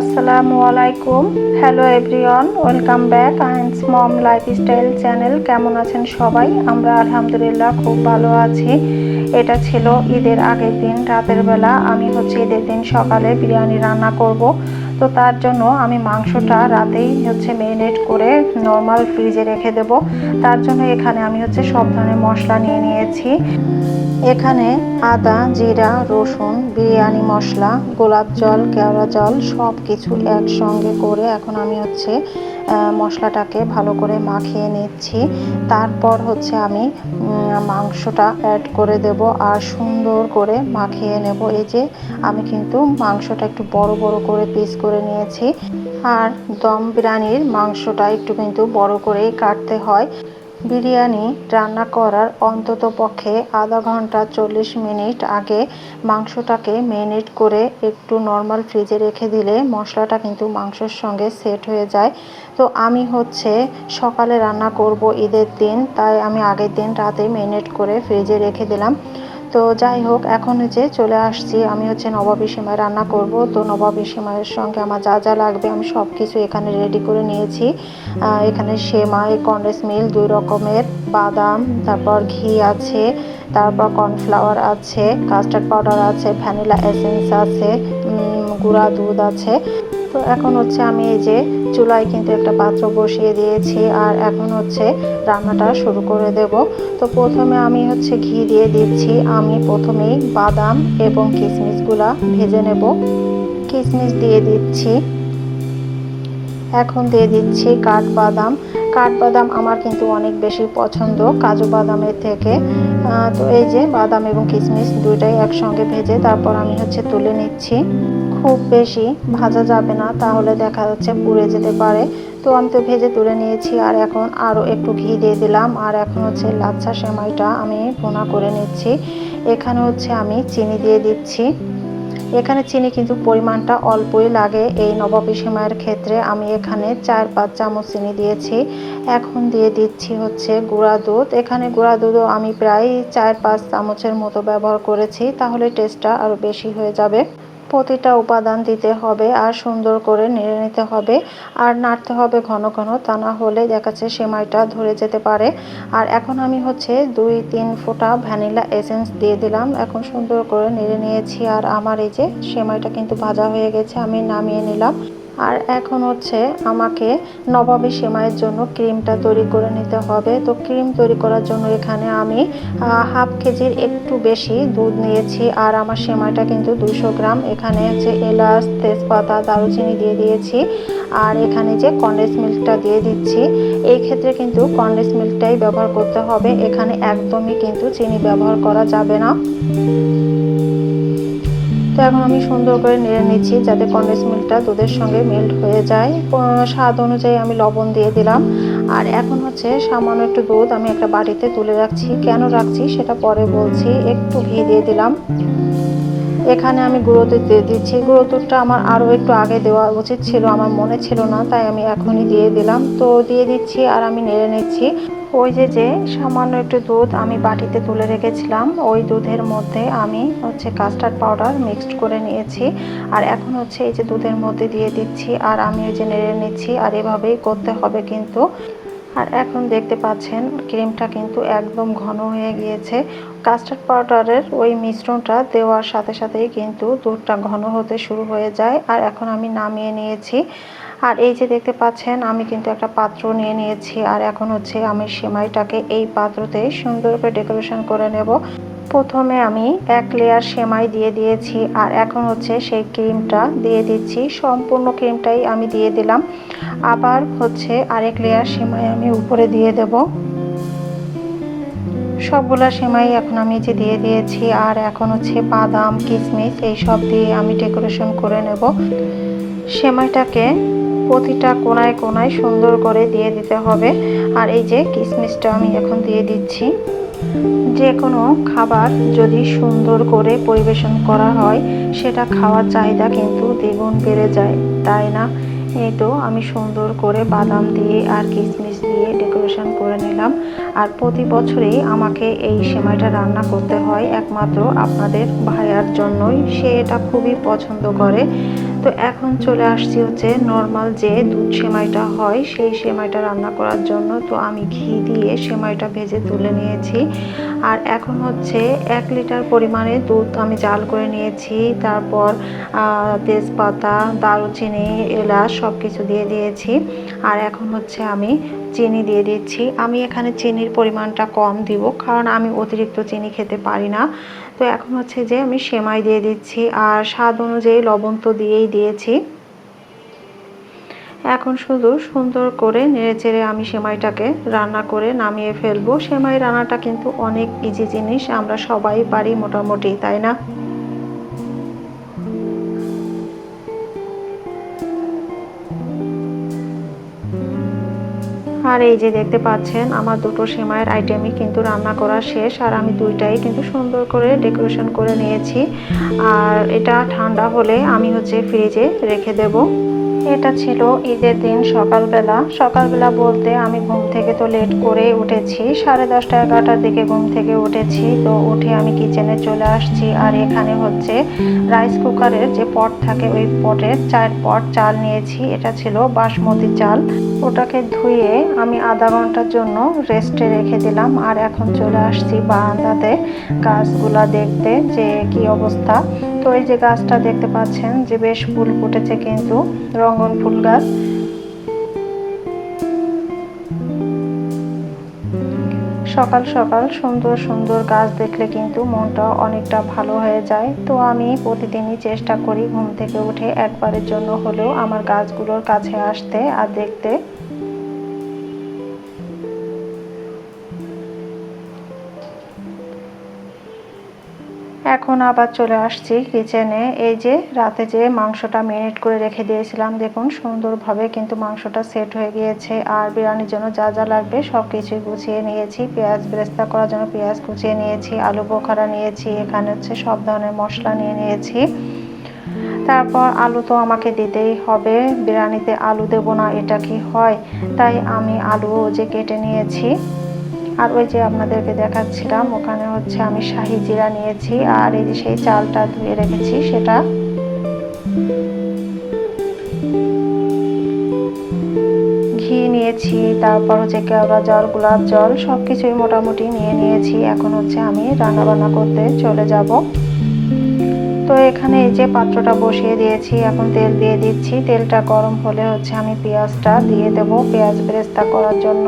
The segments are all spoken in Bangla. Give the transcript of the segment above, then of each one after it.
আসসালামু আলাইকুম। Hello everyone welcome back Ain's mom lifestyle channel কেমন আছেন সবাই? আমরা আলহামদুলিল্লাহ খুব ভালো আছি। এটা ছিল ঈদের আগের দিন, রাতের বেলা। আমি হচ্ছে ঈদের দিন সকালে বিরিয়ানি রান্না করব। তো তার জন্য আমি মাংসটা রাতেই হচ্ছে মেরিনেট করে নর্মাল ফ্রিজে রেখে দেব। তার জন্য এখানে আমি হচ্ছে সব ধরনের মশলা নিয়ে নিয়েছি। এখানে আদা, জিরা, রসুন, বিরিয়ানি মশলা, গোলাপ জল, কেওড়া জল সব কিছু একসঙ্গে করে এখন আমি হচ্ছে মশলাটাকে ভালো করে মাখিয়ে নিচ্ছি। তারপর হচ্ছে আমি মাংসটা অ্যাড করে দেব আর সুন্দর করে মাখিয়ে নেব। এই যে আমি কিন্তু মাংসটা একটু বড় বড় করে পিস করে নিয়েছি। আর দম বিরিয়ানির মাংসটা একটু কিন্তু বড় করেই কাটতে হয়। বিরিয়ানি রান্না করার অন্তত পক্ষে আধা ঘণ্টা চল্লিশ মিনিট আগে মাংসটাকে মেরিনেট করে একটু নর্মাল ফ্রিজে রেখে দিলে মশলাটা কিন্তু মাংসের সঙ্গে সেট হয়ে যায়। তো আমি হচ্ছে সকালে রান্না করব ঈদের দিন, তাই আমি আগের দিন রাতে মেরিনেট করে ফ্রিজে রেখে দিলাম। তো যাই হোক, এখন যে চলে আসছি, আমি হচ্ছে নবাবী সেমাই রান্না করব। তো নবাবী সেমাইয়ের সঙ্গে আমার যা যা লাগবে আমি সব কিছু এখানে রেডি করে নিয়েছি। এখানে সেমাই কন্ডেন্স মিল দুই রকমের বাদাম, তারপর ঘি আছে, তারপর কর্নফ্লাওয়ার আছে কাস্টার্ড পাউডার আছে ভ্যানিলা এসেন্স আছে গুঁড়া দুধ আছে। তো এখন হচ্ছে আমি এই যে চুলায় কিন্তু একটা পাত্র বসিয়ে দিয়েছি আর এখন হচ্ছে রান্নাটা শুরু করে দেব। তো প্রথমে আমি হচ্ছে ঘি দিয়ে দিচ্ছি। আমি প্রথমেই বাদাম এবং কিশমিশগুলা ভেজে নেব। কিশমিশ দিয়ে দিচ্ছি। এখন দিয়ে দিচ্ছি কাঠবাদাম। কাঠবাদাম আমার কিন্তু অনেক বেশি পছন্দ কাজু বাদামের থেকে। তো এই যে বাদাম এবং কিশমিশ দুইটাই একসঙ্গে ভেজে তারপর আমি হচ্ছে তুলে নিচ্ছি। খুব বেশি ভাজা যাবে না, তাহলে দেখা যাচ্ছে পুড়ে যেতে পারে। তো আমি তো ভেজে তুলে নিয়েছি, আর এখন আরও একটু ঘি দিয়ে দিলাম। আর এখন হচ্ছে লাচ্ছা সেমাইটা আমি ভোনা করে নিচ্ছি। এখানে হচ্ছে আমি চিনি দিয়ে দিচ্ছি। এখানে চিনি কিন্তু পরিমাণটা অল্পই লাগে। এই নবাবী সেমাইয়ের ক্ষেত্রে আমি এখানে চার, পাঁচ চামচ চিনি দিয়েছি। এখন দিয়ে দিচ্ছি হচ্ছে গুঁড়া দুধ। এখানে গুঁড়া দুধও আমি প্রায় চার, পাঁচ চামচের মতো ব্যবহার করেছি, তাহলে টেস্টটা আরও বেশি হয়ে যাবে। প্রতিটা উপাদান দিতে হবে, আর সুন্দর করে নেড়ে নিতে হবে, আর নাড়তে হবে ঘন ঘন, তা না হলে দেখাচ্ছে সেমাইটা ধরে যেতে পারে। আর এখন আমি হচ্ছে দুই তিন ফোঁটা ভ্যানিলা এসেন্স দিয়ে দিলাম, এখন সুন্দর করে নেড়ে নিয়েছি, আর আমার এই যে সেমাইটা কিন্তু ভাজা হয়ে গেছে, আমি নামিয়ে নিলাম। আর এখন হচ্ছে আমাকে নবাবী সেমাইয়ের জন্য ক্রিমটা তৈরি করে নিতে হবে। তো ক্রিম তৈরি করার জন্য এখানে আমি হাফ কেজির একটু বেশি দুধ নিয়েছি আর আমার সেমাইটা কিন্তু দুশো গ্রাম। এখানে হচ্ছে এলাচ, তেজপাতা, দারুচিনি দিয়ে দিয়েছি আর এখানে যে কন্ডেন্স মিল্কটা দিয়ে দিচ্ছি, এই ক্ষেত্রে কিন্তু কন্ডেন্স মিল্কটাই ব্যবহার করতে হবে। এখানে একদমই কিন্তু চিনি ব্যবহার করা যাবে না। তো এখন আমি সুন্দর করে নেড়ে নিচ্ছি যাতে কন্ডেন্স মিল্কটা দুধের সঙ্গে মেল্ট হয়ে যায়। স্বাদ অনুযায়ী আমি লবণ দিয়ে দিলাম। আর এখন হচ্ছে সামান্য একটু দুধ আমি একটা বাটিতে তুলে রাখছি। কেন রাখছি সেটা পরে বলছি। একটু ঘি দিয়ে দিলাম। এখানে আমি গুঁড়ো দুধ দিয়ে দিচ্ছি। গুঁড়ো দুধটা আমার আরও একটু আগে দেওয়া উচিত ছিল, আমার মনে ছিল না, তাই আমি এখনই দিয়ে দিলাম। তো দিয়ে দিচ্ছি আর আমি নেড়ে নিচ্ছি। ওই যে যে সামান্য একটু দুধ আমি বাটিতে তুলে রেখেছিলাম, ওই দুধের মধ্যে আমি হচ্ছে কাস্টার্ড পাউডার মিক্সড করে নিয়েছি। আর এখন হচ্ছে এই যে দুধের মধ্যে দিয়ে দিচ্ছি, আর আমি ওই যে নেড়ে নিচ্ছি, আর এভাবেই করতে হবে কিন্তু। আর এখন দেখতে পাচ্ছেন, ক্রিমটা কিন্তু একদম ঘন হয়ে গিয়েছে। কাস্টার্ড পাউডারের ওই মিশ্রণটা দেওয়ার সাথে সাথেই কিন্তু দুধটা ঘন হতে শুরু হয়ে যায়। আর এখন আমি নামিয়ে নিয়েছি। আর এই যে দেখতে পাচ্ছেন, আমি কিন্তু একটা পাত্র নিয়ে নিয়েছি। আর এখন হচ্ছে আমি সেমাইটাকে এই পাত্রতে সুন্দর করে ডেকোরেশন করে নেব। প্রথমে আমি এক লেয়ার সেমাই দিয়ে দিয়েছি আর এখন হচ্ছে সেই ক্রিমটা দিয়ে দিচ্ছি। সম্পূর্ণ ক্রিমটাই আমি দিয়ে দিলাম। আবার হচ্ছে আরেক লেয়ার সেমাই আমি উপরে দিয়ে দেব। সবগুলা সেমাই এখন আমি যে দিয়ে দিয়েছি আর এখন হচ্ছে বাদাম কিশমিশ এই সব দিয়ে আমি ডেকোরেশন করে নেব। সেমাইটাকে প্রতিটা কোনায় কোনায় সুন্দর করে দিয়ে দিতে হবে। আর এই যে কিশমিশটা আমি এখন দিয়ে দিচ্ছি। যে কোনো খাবার যদি সুন্দর করে পরিবেশন করা হয়, সেটা খাওয়ার চাহিদা কিন্তু দ্বিগুণ বেড়ে যায়, তাই না? এই তো আমি সুন্দর করে বাদাম দিয়ে আর কিশমিশ দিয়ে ডেকোরেশন করে নিলাম। আর প্রতি বছরেই আমাকে এই সেমাইটা রান্না করতে হয়, একমাত্র আপনাদের ভাইয়ার জন্যই। সে এটা খুবই পছন্দ করে। তো এখন চলে আসছি হচ্ছে নর্মাল যে দুধ সেমাইটা হয়, সেই সেমাইটা রান্না করার জন্য। তো আমি ঘি দিয়ে সেমাইটা ভেজে তুলে নিয়েছি। আর এখন হচ্ছে এক লিটার পরিমাণে দুধ আমি জাল করে নিয়েছি। তারপর তেজপাতা, দারুচিনি, এলাচ সব কিছু দিয়ে দিয়েছি। আর এখন হচ্ছে আমি চিনি দিয়ে দিচ্ছি। আমি এখানে চিনির পরিমাণটা কম দিব, কারণ আমি অতিরিক্ত চিনি খেতে পারি না। তো এখন হচ্ছে যে আমি সেমাই দিয়ে দিচ্ছি আর স্বাদ অনুযায়ী লবণ তো দিয়েই দিয়েছি। এখন শুধু সুন্দর করে নেড়েচেড়ে আমি সেমাইটাকে রান্না করে নামিয়ে ফেলব। সেমাই রান্নাটা কিন্তু অনেক ইজি জিনিস, আমরা সবাই পারি মোটামুটি, তাই না? আর এই যে দেখতে পাচ্ছেন, আমার দুটো সেমাইয়ের আইটেমই কিন্তু রান্না করা শেষ, আর আমি দুইটাই কিন্তু সুন্দর করে ডেকোরেশন করে নিয়েছি। আর এটা ঠান্ডা হলে আমি হচ্ছে ফ্রিজে রেখে দেবো। এটা ছিল ঈদের দিন সকালবেলা। সকালবেলা বলতে আমি ঘুম থেকে তো লেট করে উঠেছি। সাড়ে দশটা এগারোটার দিকে ঘুম থেকে উঠেছি। তো উঠে আমি কিচেনে চলে আসছি। আর এখানে হচ্ছে রাইস কুকারের যে পট থাকে, ওই পটের চার পট চাল নিয়েছি। এটা ছিল বাসমতি চাল। ওটাকে ধুয়ে আমি আধা ঘণ্টার জন্য রেস্টে রেখে দিলাম। আর এখন চলে আসছি বারান্দাতে। গাছগুলা দেখতে যে কি অবস্থা। তো এই যে গাছটা দেখতে পাচ্ছেন যে বেশ ফুল ফুটেছে কিন্তু রঙন ফুল গাছ। সকাল সকাল সুন্দর সুন্দর গাছ দেখলে কিন্তু মনটা অনেকটা ভালো হয়ে যায়। তো আমি প্রতিদিনই চেষ্টা করি ঘুম থেকে উঠে একবারের জন্য হলেও আমার গাছগুলোর কাছে আসতে আর দেখতে। এখন আবার চলে আসছি কিচেনে এই যে রাতে যে মাংসটা মেরিনেট করে রেখে দিয়েছিলাম, দেখুন সুন্দরভাবে কিন্তু মাংসটা সেট হয়ে গিয়েছে। আর বিরিয়ানির জন্য যা যা লাগবে সব কিছুই গুছিয়ে নিয়েছি। পেঁয়াজ বেরেস্তা করার জন্য পেঁয়াজ কুচিয়ে নিয়েছি, আলু বোখারা নিয়েছি, এখানে হচ্ছে সব ধরনের মশলা নিয়ে নিয়েছি। তারপর আলু তো আমাকে দিতেই হবে, বিরিয়ানিতে আলু দেবো না, এটা কি হয়? তাই আমি আলু যে কেটে নিয়েছি। আর ওই যে আপনাদেরকে দেখাচ্ছিলাম, ওখানে হচ্ছে আমি শাহি জিরা নিয়েছি, আর এই যে সেই চালটা ধুয়ে রেখেছি, সেটা ঘি নিয়েছি, তারপর হচ্ছে কেওড়া জল, গোলাপ জল সব কিছুই মোটামুটি নিয়ে নিয়েছি। এখন হচ্ছে আমি রান্না বান্না করতে চলে যাব। তো এখানে এই যে পাত্রটা বসিয়ে দিয়েছি, এখন তেল দিয়ে দিচ্ছি। তেলটা গরম হলে হচ্ছে আমি পেঁয়াজটা দিয়ে দেব, পেঁয়াজ বেরেস্তা করার জন্য।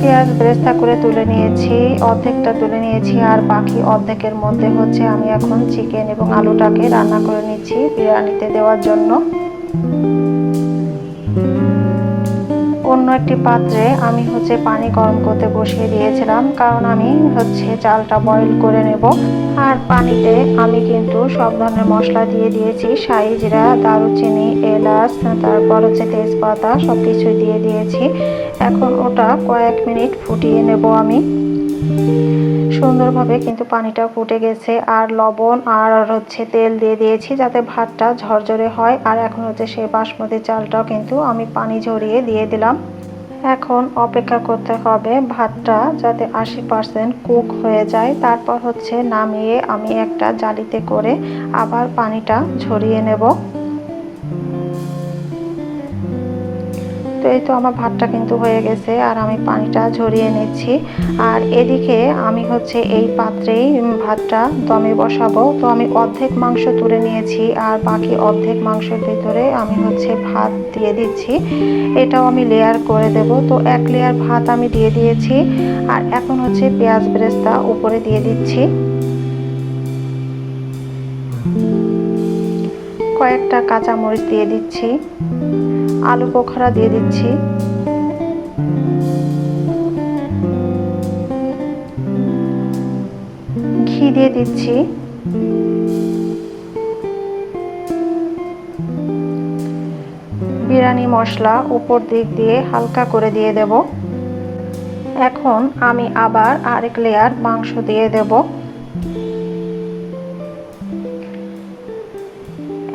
পেঁয়াজ ব্রেস্তা করে তুলে নিয়েছি, অর্ধেকটা তুলে নিয়েছি, আর বাকি অর্ধেকের মধ্যে হচ্ছে আমি এখন চিকেন এবং আলুটাকে রান্না করে নিচ্ছি বিরিয়ানিতে দেওয়ার জন্য। অন্য একটি পাত্রে আমি হচ্ছে পানি গরম করতে বসিয়ে দিয়েছিলাম, কারণ আমি হচ্ছে চালটা বয়েল করে নেব। আর পানিতে আমি কিন্তু সব ধরনের মশলা দিয়ে দিয়েছি শাহি জিরা দারুচিনি, এলাচ, তারপর হচ্ছে তেজপাতা সব কিছুই দিয়ে দিয়েছি। এখন ওটা কয়েক মিনিট ফুটিয়ে নেব আমি। সুন্দরভাবে কিন্তু পানিটা ফুটে গেছে, আর লবণ আর হচ্ছে তেল দিয়ে দিয়েছি যাতে ভাতটা ঝরঝরে হয়। আর এখন হচ্ছে সেই বাসমতি চালটাও কিন্তু আমি পানি ঝরিয়ে দিয়ে দিলাম। এখন অপেক্ষা করতে হবে ভাতটা যাতে আশি পারসেন্ট কুক হয়ে যায়। তারপর হচ্ছে নামিয়ে আমি একটা জালিতে করে আবার পানিটা ঝরিয়ে নেব। তো এই তো আমার ভাতটা কিন্তু হয়ে গেছে আর আমি পানিটা ঝরিয়ে নিচ্ছি। আর এদিকে আমি হচ্ছে এই পাত্রেই ভাতটা দমে বসাবো। তো আমি অর্ধেক মাংস তুলে নিয়েছি আর বাকি অর্ধেক মাংসের ভিতরে আমি হচ্ছে ভাত দিয়ে দিচ্ছি। এটাও আমি লেয়ার করে দেব। তো এক লেয়ার ভাত আমি দিয়ে দিয়েছি আর এখন হচ্ছে পেঁয়াজ বেরেস্তা উপরে দিয়ে দিচ্ছি। কয়েকটা কাঁচা মরিচ দিয়ে দিচ্ছি। আলু পোখরা দিয়ে দিচ্ছি। ঘি দিয়ে দিচ্ছি। বিরিয়ানি মশলা উপর দিক দিয়ে হালকা করে দিয়ে দেব। এখন আমি আবার আরেক লেয়ার মাংস দিয়ে দেব।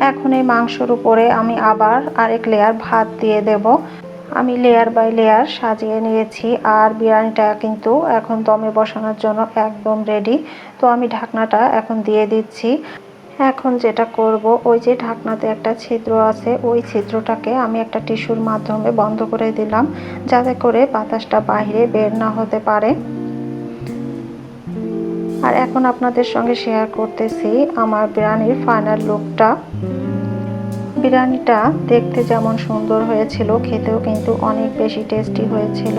এখন এই মাংসর উপরে আমি আবার আরেক লেয়ার ভাত দিয়ে দেব। আমি লেয়ার বাই লেয়ার সাজিয়ে নিয়েছি আর বিরিয়ানিটা কিন্তু এখন দমে বসানোর জন্য একদম রেডি তো আমি ঢাকনাটা এখন দিয়ে দিচ্ছি। এখন যেটা করব, ওই যে ঢাকনাতে একটা ছিদ্র আছে, ওই ছিদ্রটাকে আমি একটা টিস্যুর মাধ্যমে বন্ধ করে দিলাম, যাতে করে বাতাসটা বাইরে বের না হতে পারে। আর এখন আপনাদের সঙ্গে শেয়ার করতেছি আমার বিরিয়ানির ফাইনাল লুকটা বিরিয়ানিটা দেখতে যেমন সুন্দর হয়েছিল, খেতেও কিন্তু অনেক বেশি টেস্টি হয়েছিল।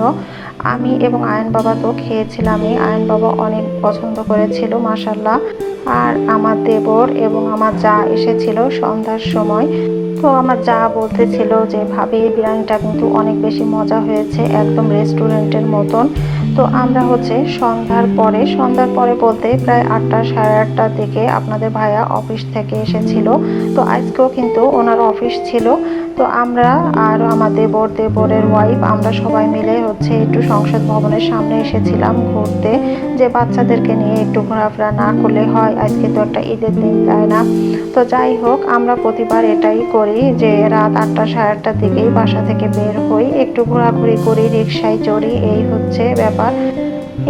আমি এবং আয়ন বাবা তো খেয়েছিলামই, আয়ন বাবা অনেক পছন্দ করেছিল মাসাল্লাহ আর আমার দেবর এবং আমার যা এসেছিল সন্ধ্যার সময় তো আমার যা বলতেছিল যে ভাবি বিরিয়ানিটা কিন্তু অনেক বেশি মজা হয়েছে, একদম রেস্টুরেন্টের মতন। তো আমরা হচ্ছে সন্ধ্যার পরে সন্ধ্যার পরে বলতে প্রায় আটটা সাড়ে আটটার দিকে আপনাদের ভাইয়া অফিস থেকে এসেছিল। তো আজকেও কিন্তু ওনার অফিস ছিল। তো আমরা আর আমার দেবর দেবরের ওয়াইফ আমরা সবাই মিলে হচ্ছে একটু সংসদ ভবনের সামনে এসেছিলাম ঘুরতে, যে বাচ্চাদেরকে নিয়ে একটু ঘোরাফেরা না করলে হয়, আজকে তো একটা ঈদের দিন, তাই না? তো যাই হোক, আমরা প্রতিবার এটাই করি যে রাত আটটা সাড়ে আটটার দিকেই বাসা থেকে বের হই, একটু ঘোরাঘুরি করি রিক্সায় চড়ি, এই হচ্ছে ব্যাপার।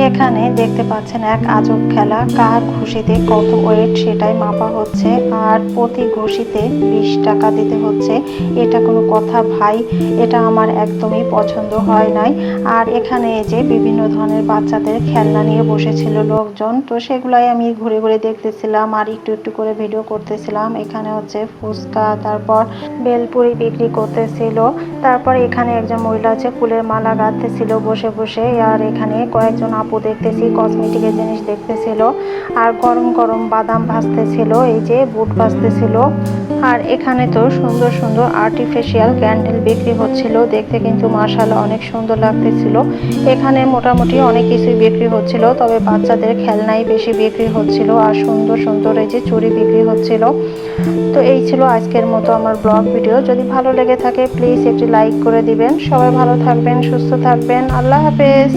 এখানে দেখতে পাচ্ছেন এক আজব খেলা। কার ঘুষিতে কত ওয়েট সেটাই মাপা হচ্ছে, আর প্রতি ঘুষিতে বিশ টাকা দিতে হচ্ছে। এটা কোনো কথা ভাই, এটা আমার একদমই পছন্দ হয় নাই। আর এখানে যে বিভিন্ন ধরনের বাচ্চাদের খেলনা নিয়ে বসেছিল লোকজন, তো সেগুলাই আমি ঘুরে ঘুরে দেখতেছিলাম আর একটু একটু করে ভিডিও করতেছিলাম। এখানে হচ্ছে ফুচকা, তারপর বেলপুরি বিক্রি করতেছিল। তারপর এখানে একজন মহিলা আছে ফুলের মালা গাঁথতেছিল বসে বসে, আর এখানে কয়েকজন আপু দেখতেছি কসমেটিকের জিনিস দেখতেছিল। আর গরম গরম বাদাম ভাজতেছিল, এই যে বুট ভাজতেছিল। আর এখানে তো সুন্দর সুন্দর আর্টিফিশিয়াল ক্যান্ডেল বিক্রি হচ্ছিল, দেখতে কিন্তু মার্শাল অনেক সুন্দর লাগতেছিল। এখানে মোটামুটি অনেক কিছুই বিক্রি হচ্ছিল, তবে বাচ্চাদের খেলনাই বেশি বিক্রি হচ্ছিল, আর সুন্দর সুন্দর এই যে চুরি বিক্রি হচ্ছিল। তো এই ছিল আজকের মতো আমার ব্লগ ভিডিও যদি ভালো লেগে থাকে প্লিজ একটি লাইক করে দিবেন। সবাই ভালো থাকবেন, সুস্থ থাকবেন। আল্লাহ হাফেজ।